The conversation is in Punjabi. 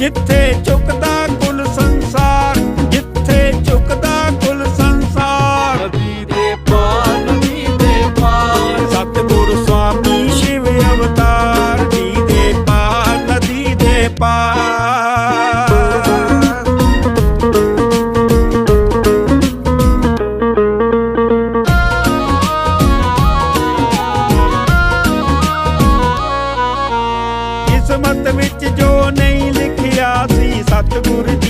ਜਿੱਥੇ ਝੁਕਦਾ ਕੁੱਲ ਸੰਸਾਰ ਜਿੱਥੇ ਝੁਕਦਾ ਕੁੱਲ ਸੰਸਾਰ। ਨਦੀ ਦੇ ਪਾਰ ਨਦੀ ਦੇ ਪਾਰ। ਸਤਿਗੁਰ ਸਵਾਮੀ ਸ਼ਿਵ ਅਵਤਾਰ ਜੀ ਦੇ ਪਾਰ ਨਦੀ ਦੇ ਪਾਰ। ਕਿਸਮਤ ਵਿੱਚ ਜੋ ਨਹੀਂ ਲਿਖਿਆ ਸੀ ਸਤਿਗੁਰ ਜੀ।